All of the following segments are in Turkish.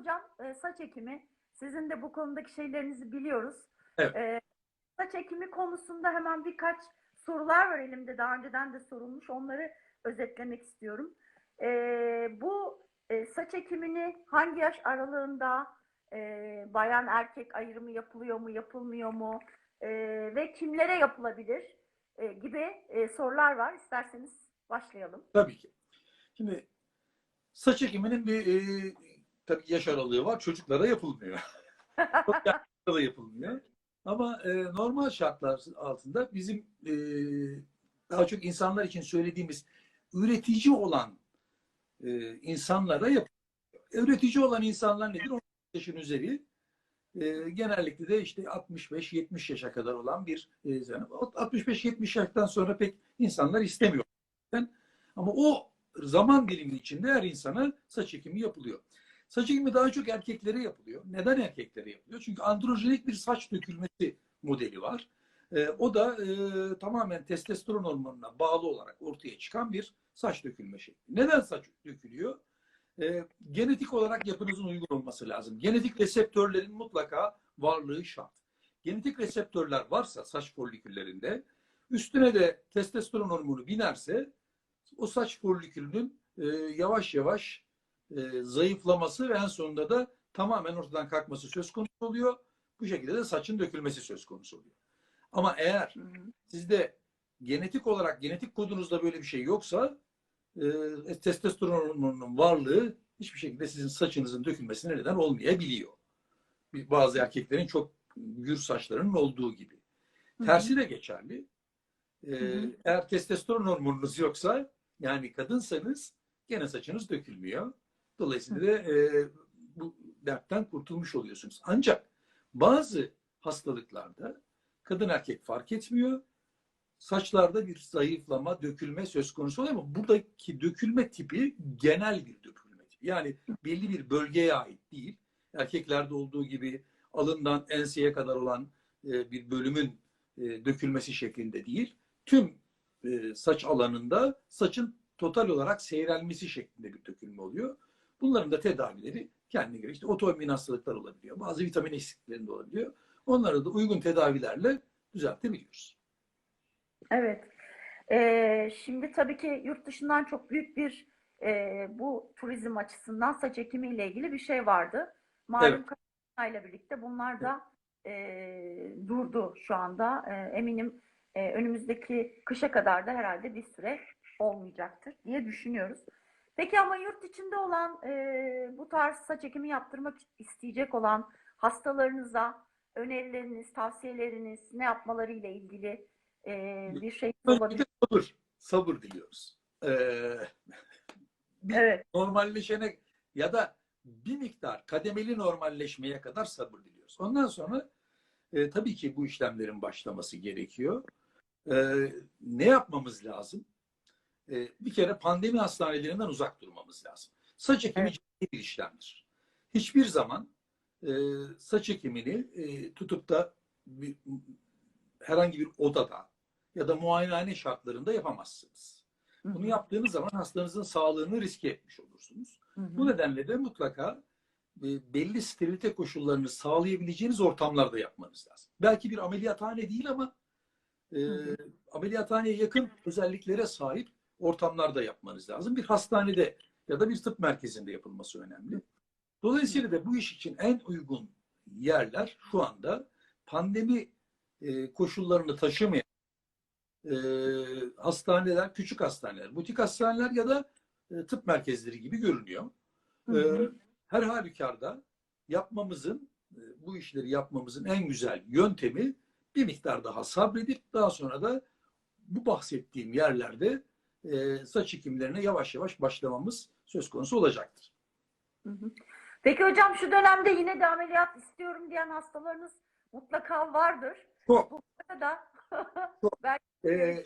hocam e, saç ekimi. Sizin de bu konudaki şeylerinizi biliyoruz. Evet. E, saç ekimi konusunda hemen birkaç sorular var elimde. Daha önceden de sorulmuş. Onları özetlemek istiyorum. E, bu e, saç ekimini hangi yaş aralığında e, bayan erkek ayrımı yapılıyor mu, yapılmıyor mu? E, ve kimlere yapılabilir? E, gibi e, sorular var. İsterseniz başlayalım. Tabii ki. Şimdi saç ekiminin bir e, tabii yaş aralığı var. Çocuklara yapılmıyor. Da yapılmıyor. Ama e, normal şartlar altında bizim e, daha çok insanlar için söylediğimiz üretici olan e, insanlara yapılıyor. Üretici olan insanlar nedir? 18 yaşın üzeri e, genellikle de işte 65-70 yaşa kadar olan bir e, yani 65-70 yaştan sonra pek insanlar istemiyor. Ama o zaman dilimi içinde her insana saç ekimi yapılıyor. Saç ekimi daha çok erkeklere yapılıyor. Neden erkeklere yapılıyor? Çünkü androjenik bir saç dökülmesi modeli var. E, o da e, tamamen testosteron hormonuna bağlı olarak ortaya çıkan bir saç dökülme şekli. Neden saç dökülüyor? E, genetik olarak yapınızın uygun olması lazım. Genetik reseptörlerin mutlaka varlığı şart. Genetik reseptörler varsa saç foliküllerinde üstüne de testosteron hormonu binerse o saç folikülünün e, yavaş yavaş e, zayıflaması ve en sonunda da tamamen ortadan kalkması söz konusu oluyor. Bu şekilde de saçın dökülmesi söz konusu oluyor. Ama eğer sizde genetik olarak genetik kodunuzda böyle bir şey yoksa e, testosteron hormonunun varlığı hiçbir şekilde sizin saçınızın dökülmesine neden olmayabiliyor. Bazı erkeklerin çok gür saçlarının olduğu gibi. Hı hı. Tersi de geçerli. E, hı. eğer testosteron hormonunuz yoksa yani kadınsanız gene saçınız dökülmüyor. Dolayısıyla da e, bu dertten kurtulmuş oluyorsunuz. Ancak bazı hastalıklarda kadın erkek fark etmiyor. Saçlarda bir zayıflama, dökülme söz konusu oluyor ama buradaki dökülme tipi genel bir dökülme tipi. Yani belli bir bölgeye ait değil. Erkeklerde olduğu gibi alından enseye kadar olan e, bir bölümün e, dökülmesi şeklinde değil. Tüm e, saç alanında saçın total olarak seyrelmesi şeklinde bir dökülme oluyor. Bunların da tedavileri kendine göre işte otoimmün hastalıklar olabiliyor. Bazı vitamin eksikliklerinde olabiliyor. Onları da uygun tedavilerle düzeltebiliyoruz. Evet. Ee, şimdi tabii ki yurt dışından çok büyük bir e, bu turizm açısından saç ekimi ile ilgili bir şey vardı. Malum Evet. ile birlikte bunlar da e, durdu şu anda. E, eminim e, önümüzdeki kışa kadar da herhalde bir süre olmayacaktır diye düşünüyoruz. Peki ama yurt içinde olan e, bu tarz saç ekimi yaptırmak isteyecek olan hastalarınıza önerileriniz, tavsiyeleriniz ne yapmaları ile ilgili e, bir şey olabilir. sabır, sabır diliyoruz. Ee, bir Evet. normalleşene ya da bir miktar kademeli normalleşmeye kadar sabır diliyoruz. Ondan sonra e, tabii ki bu işlemlerin başlaması gerekiyor. E, ne yapmamız lazım? E, bir kere pandemi hastanelerinden uzak durmamız lazım. Saç ekimi Evet. ciddi bir işlemdir. Hiçbir zaman e, saç ekimini e, tutup da bir, herhangi bir odada ya da muayenehane şartlarında yapamazsınız. Hı Bunu hı. yaptığınız zaman hastanızın sağlığını riske etmiş olursunuz. Hı hı. Bu nedenle de mutlaka e, belli sterilite koşullarını sağlayabileceğiniz ortamlarda yapmanız lazım. Belki bir ameliyathane değil ama e, hı. ameliyathaneye yakın özelliklere sahip ortamlarda yapmanız lazım. Bir hastanede ya da bir tıp merkezinde yapılması önemli. Dolayısıyla da bu iş için en uygun yerler şu anda pandemi e, koşullarını taşımayan e, hastaneler, küçük hastaneler, butik hastaneler ya da e, tıp merkezleri gibi görünüyor. Hı hı. Her halükarda yapmamızın, bu işleri yapmamızın en güzel yöntemi bir miktar daha sabredip daha sonra da bu bahsettiğim yerlerde e, saç ekimlerine yavaş yavaş başlamamız söz konusu olacaktır. Hı hı. Peki hocam şu dönemde yine de ameliyat istiyorum diyen hastalarınız mutlaka vardır. Çok. Bu Çok. belki Ee, e,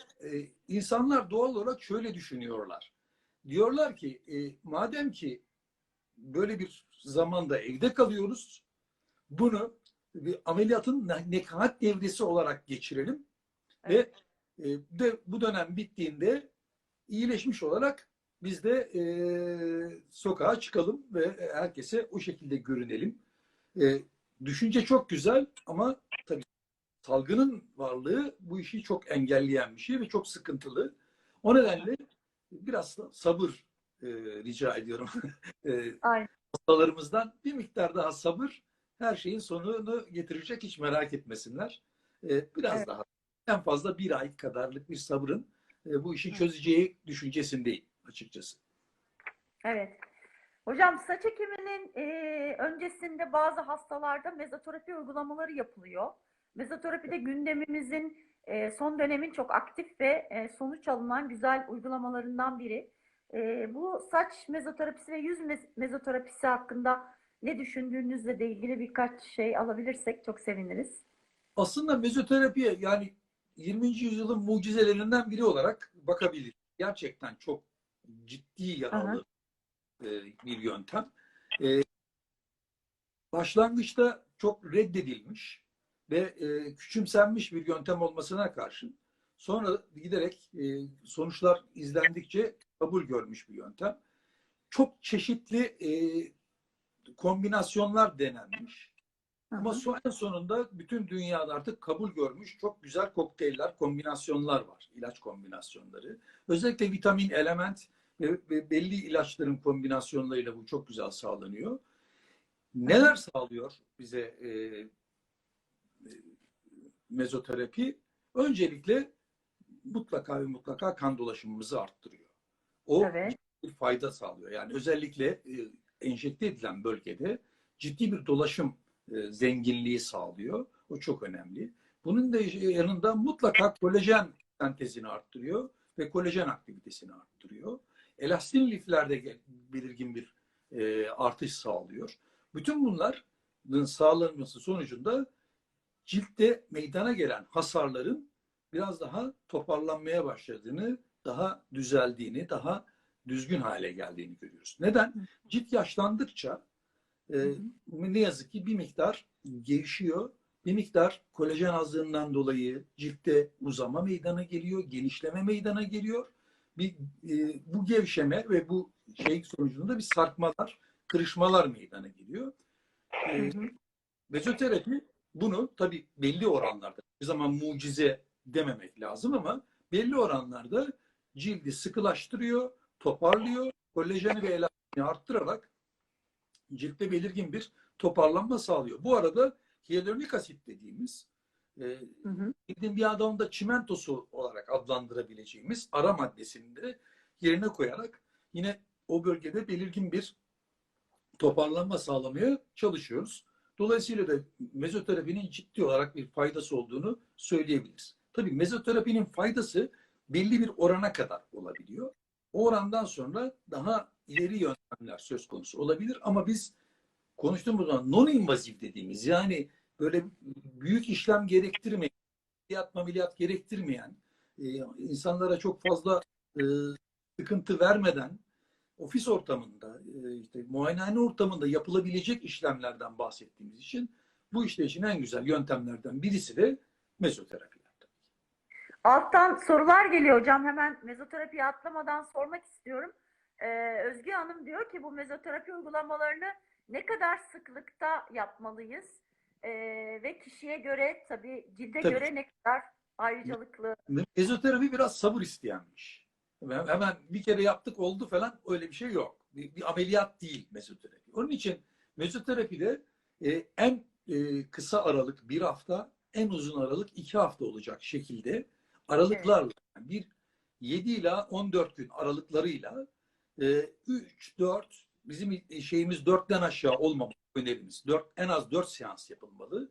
insanlar doğal olarak şöyle düşünüyorlar. Diyorlar ki e, madem ki böyle bir zamanda evde kalıyoruz, bunu bir ameliyatın ne- nekaat devresi olarak geçirelim Evet. ve e, de bu dönem bittiğinde iyileşmiş olarak biz de e, sokağa çıkalım ve herkese o şekilde görünelim. E, düşünce çok güzel ama tabii salgının varlığı bu işi çok engelleyen bir şey ve çok sıkıntılı. O nedenle biraz da sabır e, rica ediyorum. e, Aynen. hastalarımızdan bir miktar daha sabır her şeyin sonunu getirecek hiç merak etmesinler. E, biraz Evet. daha en fazla bir ay kadarlık bir sabrın e, bu işi çözeceği düşüncesindeyim açıkçası. Evet. Hocam saç ekiminin e, öncesinde bazı hastalarda mezoterapi uygulamaları yapılıyor. Mezoterapi de gündemimizin e, son dönemin çok aktif ve e, sonuç alınan güzel uygulamalarından biri. E, bu saç mezoterapisi ve yüz mez- mezoterapisi hakkında ne düşündüğünüzle de ilgili birkaç şey alabilirsek çok seviniriz. Aslında mezoterapiye yani 20. yüzyılın mucizelerinden biri olarak bakabiliriz. Gerçekten çok ciddi yararlı e, bir yöntem. E, başlangıçta çok reddedilmiş ve e, küçümsenmiş bir yöntem olmasına karşın sonra giderek e, sonuçlar izlendikçe kabul görmüş bir yöntem. Çok çeşitli e, kombinasyonlar denenmiş. Hı Ama hı. en sonunda bütün dünyada artık kabul görmüş çok güzel kokteyller, kombinasyonlar var. ilaç kombinasyonları. Özellikle vitamin, element ve, belli ilaçların kombinasyonlarıyla bu çok güzel sağlanıyor. Neler sağlıyor bize e, e, mezoterapi? Öncelikle mutlaka ve mutlaka kan dolaşımımızı arttırıyor. O Evet. bir fayda sağlıyor. Yani özellikle e, enjekte edilen bölgede ciddi bir dolaşım zenginliği sağlıyor. O çok önemli. Bunun da yanında mutlaka kolajen sentezini arttırıyor ve kolajen aktivitesini arttırıyor. Elastin liflerde belirgin bir e, artış sağlıyor. Bütün bunların sağlanması sonucunda ciltte meydana gelen hasarların biraz daha toparlanmaya başladığını, daha düzeldiğini, daha düzgün hale geldiğini görüyoruz. Neden? Cilt yaşlandıkça e, Hı hı. ne yazık ki bir miktar gevşiyor. Bir miktar kolajen azlığından dolayı ciltte uzama meydana geliyor, genişleme meydana geliyor. Bir, e, bu gevşeme ve bu şey sonucunda bir sarkmalar, kırışmalar meydana geliyor. E, Hı hı. Mezoterapi bunu tabii belli oranlarda, bir zaman mucize dememek lazım ama belli oranlarda cildi sıkılaştırıyor, toparlıyor, kolajeni ve elastini arttırarak ciltte belirgin bir toparlanma sağlıyor. Bu arada hyaluronik asit dediğimiz e, Hı hı. bir adamda çimentosu olarak adlandırabileceğimiz ara maddesini de yerine koyarak yine o bölgede belirgin bir toparlanma sağlamaya çalışıyoruz. Dolayısıyla da mezoterapinin ciddi olarak bir faydası olduğunu söyleyebiliriz. Tabii mezoterapinin faydası belli bir orana kadar olabiliyor. O orandan sonra daha ileri yöntemler söz konusu olabilir ama biz konuştuğumuz zaman non-invazif dediğimiz yani böyle büyük işlem gerektirmeyen, ameliyat ameliyat gerektirmeyen, e, insanlara çok fazla e, sıkıntı vermeden ofis ortamında, e, işte muayenehane ortamında yapılabilecek işlemlerden bahsettiğimiz için bu işte için en güzel yöntemlerden birisi de mezoterapi. Alttan sorular geliyor hocam. Hemen mezoterapiye atlamadan sormak istiyorum. Ee, Özge Hanım diyor ki bu mezoterapi uygulamalarını ne kadar sıklıkta yapmalıyız? Ee, ve kişiye göre tabii cilde Tabii. göre ne kadar ayrıcalıklı? Mezoterapi biraz sabır isteyenmiş. Hemen bir kere yaptık oldu falan öyle bir şey yok. Bir, bir ameliyat değil mezoterapi. Onun için mezoterapide e, en e, kısa aralık bir hafta, en uzun aralık iki hafta olacak şekilde aralıklarla yani bir 7 ila 14 gün aralıklarıyla e, 3 4 bizim şeyimiz 4'ten aşağı olmamak önerimiz. 4 en az 4 seans yapılmalı.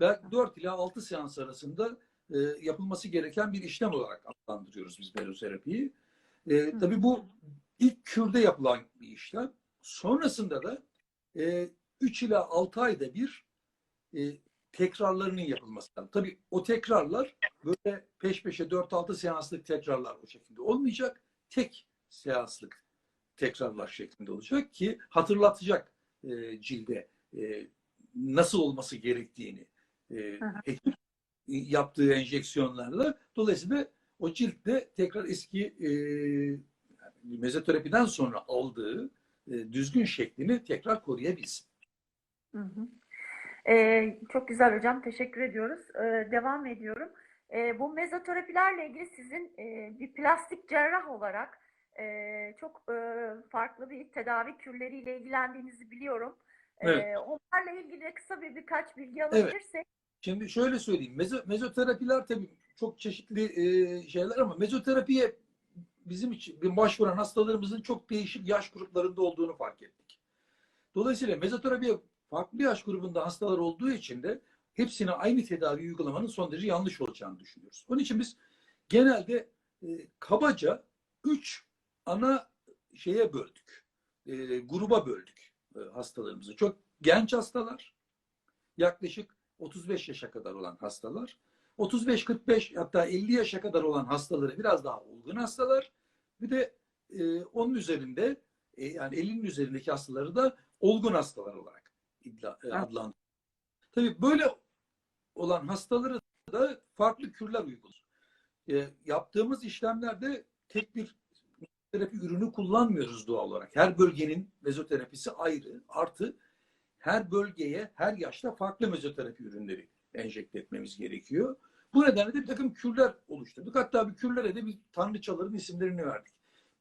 Ve 4 ila 6 seans arasında e, yapılması gereken bir işlem olarak adlandırıyoruz biz meloterapiyi. E, tabii bu ilk kürde yapılan bir işlem. Sonrasında da e, 3 ila 6 ayda bir e, tekrarlarının yapılması lazım. Tabii o tekrarlar böyle peş peşe 4-6 seanslık tekrarlar o şekilde olmayacak. Tek seanslık tekrarlar şeklinde olacak ki hatırlatacak e, cilde e, nasıl olması gerektiğini e, hekim yaptığı enjeksiyonlarla. Dolayısıyla o ciltte tekrar eski e, mezoterapiden sonra aldığı e, düzgün şeklini tekrar koruyabilsin. Hı hı. Ee, çok güzel hocam. Teşekkür ediyoruz. Ee, devam ediyorum. Ee, bu mezoterapilerle ilgili sizin e, bir plastik cerrah olarak e, çok e, farklı bir tedavi kürleriyle ilgilendiğinizi biliyorum. Ee, Evet. onlarla ilgili kısa bir birkaç bilgi alabilirsek. Şimdi şöyle söyleyeyim. Mezo, mezoterapiler tabii çok çeşitli e, şeyler ama mezoterapiye bizim için bir başvuran hastalarımızın çok değişik yaş gruplarında olduğunu fark ettik. Dolayısıyla mezoterapiye farklı yaş grubunda hastalar olduğu için de hepsine aynı tedavi uygulamanın son derece yanlış olacağını düşünüyoruz. Onun için biz genelde e, kabaca üç ana şeye böldük. E, gruba böldük e, hastalarımızı. Çok genç hastalar, yaklaşık 35 yaşa kadar olan hastalar, 35-45 hatta 50 yaşa kadar olan hastaları biraz daha olgun hastalar, bir de e, onun üzerinde e, yani 50'nin üzerindeki hastaları da olgun hastalar olarak idla, e, adlandırıyoruz. Tabii böyle olan hastaları da farklı kürler uyguluyoruz. E, yaptığımız işlemlerde tek bir terapi ürünü kullanmıyoruz doğal olarak. Her bölgenin mezoterapisi ayrı. Artı her bölgeye, her yaşta farklı mezoterapi ürünleri enjekte etmemiz gerekiyor. Bu nedenle de bir takım kürler oluşturduk. Hatta bir kürlere de bir tanrıçaların isimlerini verdik.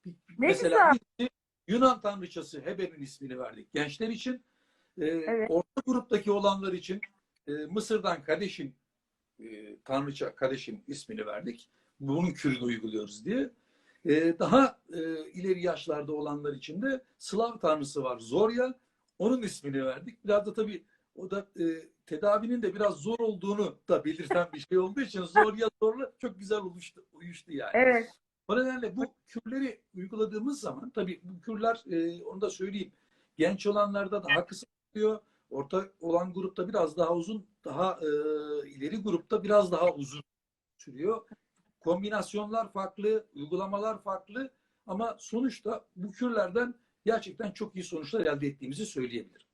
Ne Mesela birisi Yunan tanrıçası Hebe'nin ismini verdik gençler için. Ee, Evet. Orta gruptaki olanlar için e, Mısır'dan Kadeş'in e, tanrıça Kadeş'in ismini verdik. Bunun kürünü uyguluyoruz diye. Ee, daha e, ileri yaşlarda olanlar için de Slav tanrısı var Zorya. Onun ismini verdik. Biraz da tabii o da e, tedavinin de biraz zor olduğunu da belirten bir şey olduğu için Zorya zorla çok güzel uyuştu, uyuştu yani. Evet. O nedenle bu kürleri uyguladığımız zaman tabii bu kürler e, onu da söyleyeyim genç olanlarda daha kısa oluyor. Orta olan grupta biraz daha uzun, daha e, ileri grupta biraz daha uzun sürüyor. Kombinasyonlar farklı, uygulamalar farklı ama sonuçta bu kürlerden gerçekten çok iyi sonuçlar elde ettiğimizi söyleyebilirim.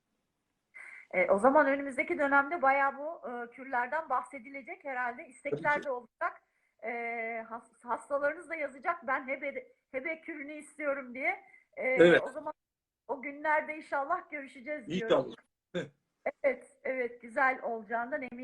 E, o zaman önümüzdeki dönemde bayağı bu e, kürlerden bahsedilecek herhalde. İstekler de olacak. E, has- hastalarınız da yazacak. Ben hebe, hebe kürünü istiyorum diye. E, Evet. O zaman o günlerde inşallah görüşeceğiz diyorum. İnşallah. Evet, evet güzel olacağından eminim.